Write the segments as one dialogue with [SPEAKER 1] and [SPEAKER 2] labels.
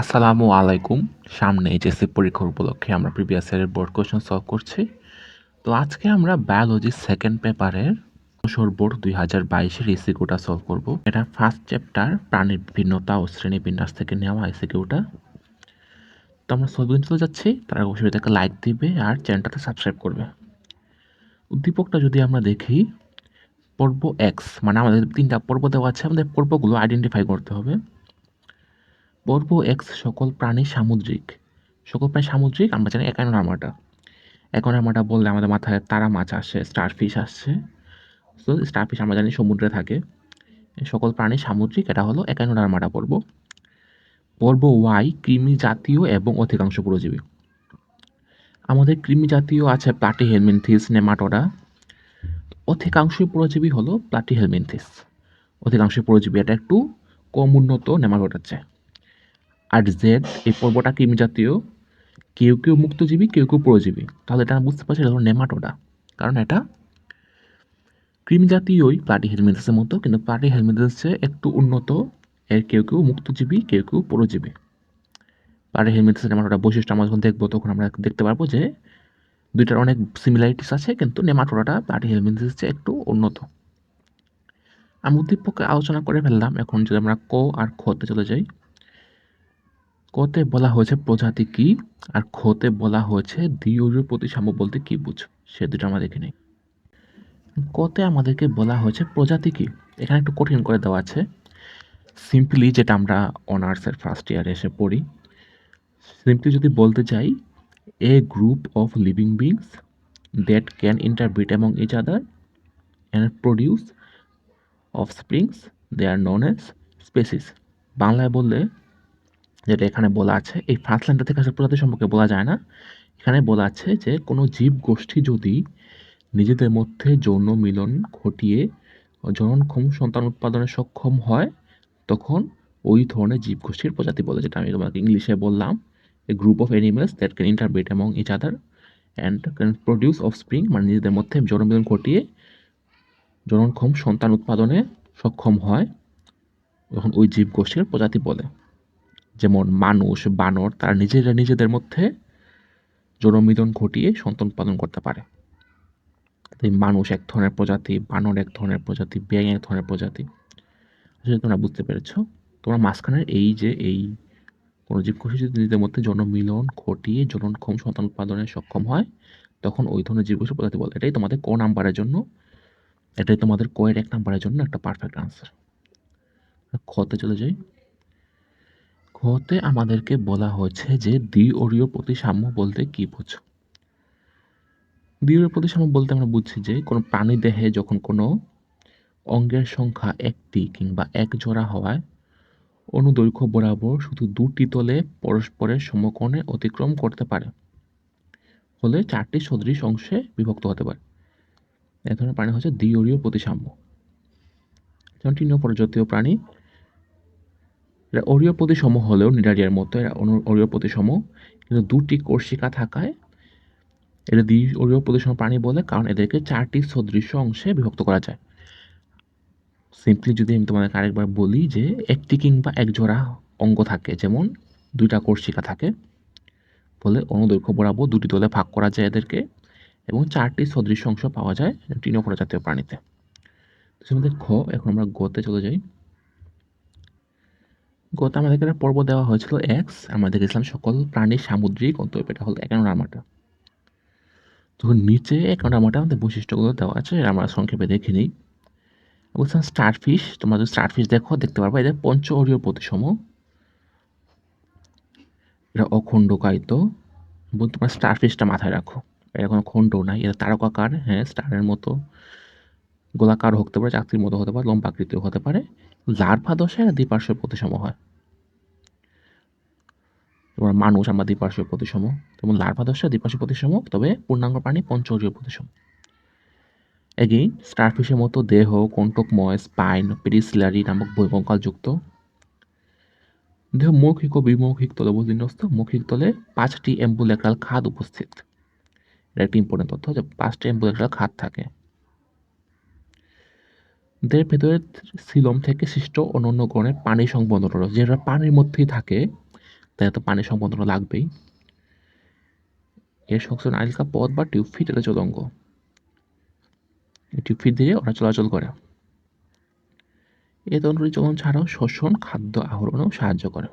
[SPEAKER 1] আসসালামু আলাইকুম। সামনে এইচএসসি পরীক্ষার উপলক্ষে আমরা প্রিভিয়াস ইয়ারের বোর্ড কোয়েশ্চেন সলভ করছি। তো আজকে আমরা বায়োলজি সেকেন্ড পেপারের বছর বোর্ড দুই হাজার বাইশের এসিকিউটা সলভ করব। এটা ফার্স্ট চ্যাপ্টার প্রাণীর ভিন্নতা ও শ্রেণি বিন্যাস থেকে নেওয়া এসিকিউটা তো আমরা সলভিং চলে যাচ্ছি। তারা অবশ্যই এটাকে লাইক দিবে আর চ্যানেলটাতে সাবস্ক্রাইব করবে। উদ্দীপকটা যদি আমরা দেখি, পর্ব এক্স মানে আমাদের তিনটা পর্ব দেওয়া আছে। আমাদের পর্বগুলো আইডেন্টিফাই করতে হবে। পর্ব এক্স সকল প্রাণী সামুদ্রিক। সকল প্রাণী সামুদ্রিক, আমরা জানি একানোরামাটা একানোরামাটা বললে আমাদের মাথায় তারা মাছ আসে স্টারফিশ আসছে তো স্টারফিশ আমরা জানি সমুদ্রে থাকে। সকল প্রাণী সামুদ্রিক, এটা হলো একানোরামাটা পর্ব। পর্ব ওয়াই কৃমি জাতীয় এবং অধিকাংশ পরজীবী। আমাদের কৃমি জাতীয় আছে প্লাটি হেলমিনথিস নেমাটোডা অধিকাংশই পরজীবী হলো প্লাটি হেলমিনথিস অধিকাংশ পরজীবী, এটা একটু কম উন্নত নেমাটোডার চেয়ে। আর জেড এই পর্বটা কৃমি জাতীয়। কেউ কেউ মুক্তজীবী, কেউ কেউ পরজীবী। তাহলে এটা বুঝতে পারছি এটা হলো নেমাটোডা। কারণ এটা কৃমি জাতীয়ই প্লাটি হেলমিনথিসের মতো, কিন্তু প্লাটি হেলমিনথিসের চেয়ে একটু উন্নত। এর কেউ কেউ মুক্তজীবী, কেউ কেউ পরজীবী। প্লাটি হেলমিনথিসের নেমাটোডা বৈশিষ্ট্য আমরা যখন দেখব, তখন আমরা দেখতে পারব যে দুইটার অনেক সিমিলারিটিস আছে, কিন্তু নেমাটোডাটা প্লাটি হেলমিনথিসের চেয়ে একটু উন্নত। আমি উদ্দীপকে আলোচনা করে ফেললাম। এখন যদি আমরা ক আর খতে চলে যাই কতে বলা হয়েছে প্রজাতি কি আর খতে বলা হয়েছে দ্বিতীয় প্রতিসাম্য বলতে কি বুঝ? সে দুটো আমরা দেখে নিই। কতে আমাদেরকে বলা হয়েছে প্রজাতি কি? এখানে একটু কঠিন করে দেওয়া আছে। সিম্পলি যেটা আমরা অনার্সের ফার্স্ট ইয়ারে এসে পড়ি সিম্পলি যদি বলতে চাই a group of living beings that can interbreed among each other and produce offsprings they are known as species বাংলায় বললে যেটা এখানে বলা আছে, এই ফার্স্ট লাইনটা থেকে আসলে প্রজাতি সম্পর্কে বলা যায় না। এখানে বলা আছে যে, কোনো জীব গোষ্ঠী যদি নিজেদের মধ্যে যৌন মিলন ঘটিয়ে জননক্ষম সন্তান উৎপাদনে সক্ষম হয়, তখন ওই ধরনের জীব গোষ্ঠীর প্রজাতি বলে, যেটা আমি তোমাকে ইংলিশে বললাম a group of animals that can interbreed among each other and can produce offspring মানে নিজেদের মধ্যে জনমিলন মিলন ঘটিয়ে জননক্ষম সন্তান উৎপাদনে সক্ষম হয়, তখন ওই জীব গোষ্ঠীর প্রজাতি বলে। যেমন মানুষ, বানর, তারা নিজেরা নিজেদের মধ্যে জনমিলন ঘটিয়ে সন্তান উৎপাদন করতে পারে। তাই মানুষ এক ধরনের প্রজাতি, বানর এক ধরনের প্রজাতি ব্যাং এক ধরনের প্রজাতি। আসলে তোমরা বুঝতে পেরেছ, তোমরা মাঝখানের এই যে এই কোনো জীবকোষী যদি নিজেদের মধ্যে জনমিলন ঘটিয়ে জননক্ষম সন্তান উৎপাদনে সক্ষম হয়, তখন ওই ধরনের জীবকোষী প্রজাতি বলে। এটাই তোমাদের ক নাম্বারের জন্য, এটাই তোমাদের কয়ের এক নাম্বারের জন্য একটা পারফেক্ট আনসার খতে চলে যাই। খতে আমাদেরকে বলা হয়েছে যে দ্বি অরীয় প্রতিসাম্য বলতে কি বোঝো? দ্বিতীয় প্রতিসাম্য বলতে আমরা বুঝছি যে কোনো প্রাণী দেহে যখন কোনো অঙ্গের সংখ্যা একটি কিংবা এক জোড়া হওয়ায় অনুদৈর্ঘ্য বরাবর শুধু দুটি তলে পরস্পরের সমকোণে অতিক্রম করতে পারে। হলে চারটি সদৃশ অংশে বিভক্ত হতে পারে। এ ধরনের প্রাণী হচ্ছে দ্বিঅরীয় প্রতিসাম্য। যেমন তৃণ প্রজাতীয় প্রাণী এরা অরীয় প্রতিসম হলেও নিডারিয়ার মতো, এরা অরীয় প্রতিসম কিন্তু দুটি কোর্শিকা থাকায় এটা দ্বি অরীয় প্রতিসম প্রাণী বলে, কারণ এদেরকে চারটি সদৃশ্য অংশে বিভক্ত করা যায়। সিম্পলি যদি আমি তোমাদেরকে আরেকবার বলি যে, একটি কিংবা এক জোড়া অঙ্গ থাকে, যেমন দুইটা কোর্শিকা থাকে বলে অনুদৈর্ঘ্য বরাবর দুটি দলে ভাগ করা যায় এদেরকে, এবং চারটি সদৃশ্য অংশ পাওয়া যায় তৃণপ্রজাতীয় জাতীয় প্রাণীতে। তো খ, এখন আমরা গতে চলে যাই। গত আমাদেরকে একটা পর্ব দেওয়া হয়েছিল এক্স আমরা দেখেছিলাম সকল প্রাণী সামুদ্রিক অন্তর্প, এটা হলো একান্ন রামাটা তো নিচে একান্ন রামাটা আমাদের বৈশিষ্ট্যগুলো দেওয়া আছে, আমরা সংক্ষেপে দেখে নিই। বলছিলাম স্টার স্টারফিশ তোমরা যদি স্টারফিশ দেখো, দেখতে পারবে এদের পঞ্চ অরীয় প্রতিসম। এটা অখণ্ডকায়িত। এবং তোমার স্টারফিশটা মাথায় রাখো। এটা কোনো খণ্ড নাই এটা তারকাকার হ্যাঁ স্টারের মতো। গোলাকার হতে পারে চাকরির মতো হতে পারে লম্বাকৃতিও হতে পারে। লার্ভা দশায় দ্বিপার্শ্ব প্রতিসম হয়। তোমার মানুষ, আমরা দ্বিপার্শ্ব প্রতিসম যেমন লার্ভা দশায় দ্বিপার্শ্ব প্রতিসম তবে পূর্ণাঙ্গ প্রাণী পঞ্চজীয় প্রতিসম এগেইন স্টারফিশের মতো দেহ, কণ্টকময় স্পাইন পেরিসিলারি নামক বৈকঙ্কালযুক্ত দেহ মৌখিক ও বিমৌখিক তলে বিন্যস্ত মৌখিক তলে পাঁচটি এম্বুলেক্রাল খাদ উপস্থিত। এটা একটি ইম্পর্টেন্ট তথ্য যে পাঁচটি এম্বুলেক্রাল খাদ থাকে। দেহের ভেতরে সিলম থেকে সৃষ্ট অন্যান্য গণের পানি সংবন্ধন রয়েছে যেটা পানির মধ্যেই থাকে, তাই তো পানি সম্পন্ন লাগবেই। এর সংশ্লেষ নালিকা পথ বা টিউব ফিট এটা টিউব ফিট দিয়ে ওরা চলাচল করে। এ তন্ত্রী চলন ছাড়াও শ্বসন, খাদ্য আহরণেও সাহায্য করে।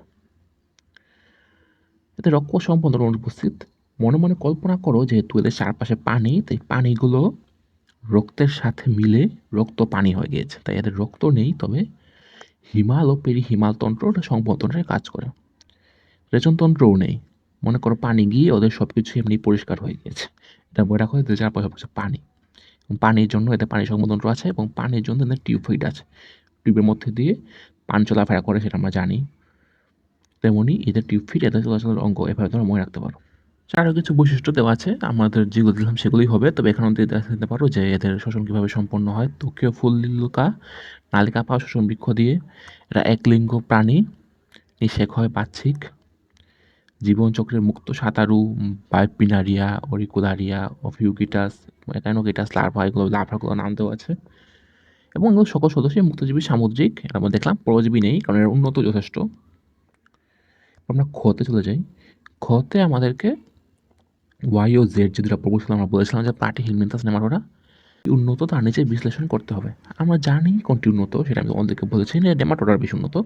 [SPEAKER 1] এতে রক্ত সম্পন্ন অনুপস্থিত। মনে মনে কল্পনা করো, যেহেতু এদের চারপাশে পানি, তাই পানিগুলো রক্তের সাথে মিলে রক্ত পানি হয়ে গিয়েছে। তাই এদের রক্ত নেই, তবে হিমাল ও পেরি হিমালতন্ত্র ওটা সংবহনের কাজ করে। রেচনতন্ত্রও নেই। মনে করো পানি গিয়ে ওদের সব কিছু এমনি পরিষ্কার হয়ে গিয়েছে। এটা বই রাখা হয়েছে চারপাশে সব কিছু পানি। পানির জন্য এদের পানি সংবহনতন্ত্র আছে এবং পানির জন্য এদের টিউবফাইড আছে। টিউবের মধ্যে দিয়ে পানি চলাফেরা করে সেটা আমরা জানি। তেমনি এদের টিউব ফিট এদের চলাচলের অঙ্গ। এভাবে তোমরা মনে রাখতে পারো। আরও কিছু বৈশিষ্ট্য দেওয়া আছে। আমাদের যেগুলো দিলাম সেগুলোই হবে। তবে এখানে দিতে পারো যে এদের শোষণ কীভাবে সম্পন্ন হয়। তক্ষীয় ফুল্লিকা নালিকা পাওয়া শোষণ বৃক্ষ দিয়ে এরা একলিঙ্গ প্রাণী নিষেক হয় বাহ্যিক। জীবনচক্রের মুক্ত সাঁতারু বাইপিনারিয়া অরিকুলারিয়া, অফিউগিটাস একানোগিটাস লার্ভা, এগুলো লার্ভাগুলো নাম দেওয়া আছে। এবং এগুলো সকল সদস্যই মুক্তজীবী সামুদ্রিক। আমরা দেখলাম পরজীবী নেই, কারণ এর উন্নত যথেষ্ট। আমরা খতে চলে যাই। খতে আমাদেরকে ওয়াই ও জেড যে দুটা প্রপোজাল আমরা বলেছিলাম যে পার্টি হিলমিনতাস নেমাটোরা উন্নত তার নিচে বিশ্লেষণ করতে হবে। আমরা জানি কোনটি উন্নত, সেটা আমি তোমাদেরকে বলেছি যে ডেমাটোরার বেশি উন্নত।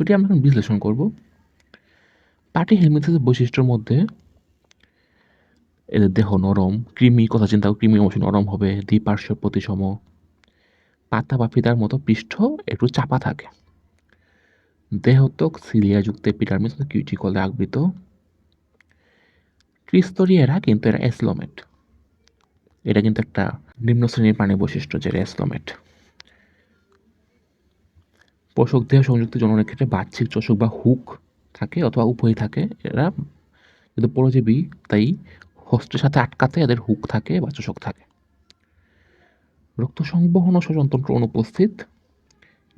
[SPEAKER 1] ওটি আমরা এখন বিশ্লেষণ করব। পার্টি হেলমিনথাসের বৈশিষ্ট্যের মধ্যে এদের দেহ নরম, কৃমি, কথা চিন্তা কৃমি অবশ্যই নরম হবে, দ্বিপার্শ্ব প্রতিসম। পাতা বা ফিতার মতো পৃষ্ঠ একটু চাপা থাকে। দেহত্বক সিলিয়াযুক্ত এপিডার্মিস কিউটিকলে আবৃত। ক্রিস্তরিয়েরা কিন্তু এরা এসলোমেট। এটা কিন্তু একটা নিম্ন শ্রেণির প্রাণী বৈশিষ্ট্য যেটা এসলোমেট। পোষক দেহ সংযুক্ত জননের ক্ষেত্রে বাহ্যিক চোষক বা হুক থাকে অথবা উভয়ই থাকে। এরা যদি পরজীবী, তাই হস্তের সাথে আটকাতে এদের হুক থাকে বা চোষক থাকে। রক্ত সংবহন ও স্বজনতন্ত্র অনুপস্থিত।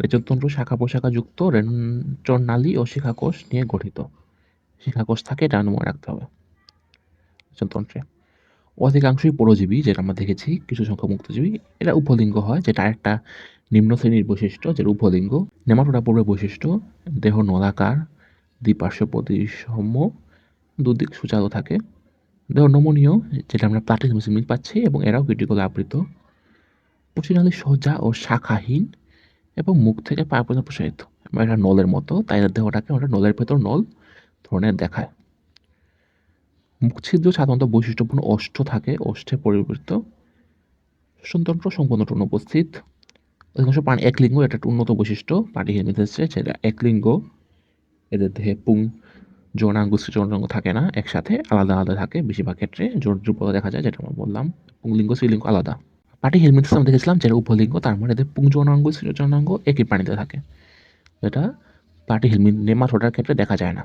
[SPEAKER 1] রেচনতন্ত্র শাখা প্রশাখা যুক্ত রেঞ্চনালী ও শিখাকোষ নিয়ে গঠিত। শিখাকোষ থাকে এটা মনে রাখতে হবে। রেচনতন্ত্রে অধিকাংশই পরজীবী, যেটা আমরা দেখেছি, কিছু সংখ্যক মুক্তজীবী, এরা উপলিঙ্গ হয়, যেটা একটা নিম্ন শ্রেণির বৈশিষ্ট্য, যেটা উপলিঙ্গ। নেমাটোরা পূর্বে বৈশিষ্ট্য, দেহ নলাকার দ্বিপার্শ্ব প্রতিসম দুদিক সূচালো থাকে। দেহ নমনীয়, যেটা আমরা প্লাটিক মিল পাচ্ছি, এবং এরাও কিটিকলে আবৃত। পচিনালি সোজা ও শাখাহীন, এবং মুখ থেকে পা পর্যন্ত প্রসারিত। এটা নলের মতো, তাই দেহটাকে ওটা নলের ভেতর নল ধরনের দেখায়। মুখ ছিদ্র সাধারণত বৈশিষ্ট্যপূর্ণ অষ্ট থাকে, অষ্টে পরিবর্তিত। শ্বসনতন্ত্র সম্পূর্ণ অনুপস্থিত অধিকাংশ প্রাণী একলিঙ্গ এটা একটা উন্নত বৈশিষ্ট্য। পাটি হেমিতেছে যেটা একলিঙ্গ এদের দেহে পুং যৌনাঙ্গ যৌনাঙ্গ থাকে না, একসাথে আলাদা আলাদা থাকে। বেশিরভাগ ক্ষেত্রে জোর দুর্বল দেখা যায়, যেটা আমরা বললাম। পুংলিঙ্গ স্ত্রীলিঙ্গ আলাদা। পাটি হেলমেটস আমরা দেখেছিলাম, যেটা উপলিঙ্গ তার মানে এদের পুং যৌনাঙ্গ যৌনাঙ্গ একই প্রাণীতে থাকে। যেটা পাটি হেলমেট নেমাটোডার ক্ষেত্রে দেখা যায় না।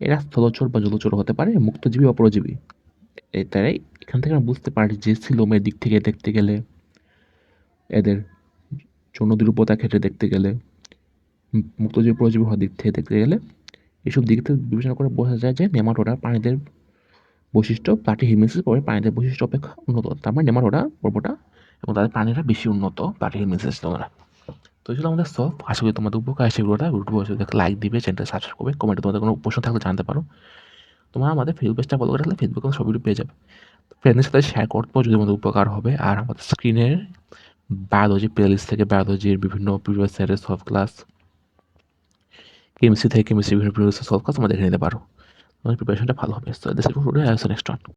[SPEAKER 1] এরা স্থলচর বা জলচর হতে পারে, মুক্তজীবী বা পরজীবী। তাই এখান থেকে আমরা বুঝতে পারি যে সিলোমের দিক থেকে দেখতে গেলে, এদের যৌন দুরূপতার ক্ষেত্রে দেখতে গেলে মুক্তজীবী পরজীবী হওয়ার দিক থেকে দেখতে গেলে, এসব দিক থেকে বিবেচনা করে বোঝা যায় যে নেমাটোডা প্রাণীদের বৈশিষ্ট্য প্লাটি হিমিসিস পরে প্রাণীদের বৈশিষ্ট্য অপেক্ষা উন্নত। তার মানে নেমাটোডা পর্বটা এবং তাদের প্রাণীরা বেশি উন্নত প্লাটি হিমিসিস তোমরা তো ছিল আমাদের সব। আশা করি তোমাদের উপকার আসে ভিডিওটা লাইক দিবে চ্যানেলটা সাবস্ক্রাইব করবে। কমেন্টে তোমাদের কোনো প্রশ্ন থাকলে জানতে পারো। তোমরা আমাদের ফেসবুক পেজটা ফলো করে রাখলে ফেসবুকে সব ভিডিও পেয়ে যাবে। ফ্রেন্ডের সাথে শেয়ার করতে পারো যদি আমাদের উপকার হবে। আর আমাদের স্ক্রিনের বায়োলজি প্লেলিস্ট থেকে বায়োলজির বিভিন্ন প্রিভিয়াস ইয়ারের সলভ ক্লাস কেমিস্ট্রি থেকে কেমিস্ট্রি বিভিন্ন প্রিভিয়াস সলভ ক্লাস তোমরা দেখে নিতে পারো। তোমাদের প্রিপারেশনটা ভালো হবে। So is next one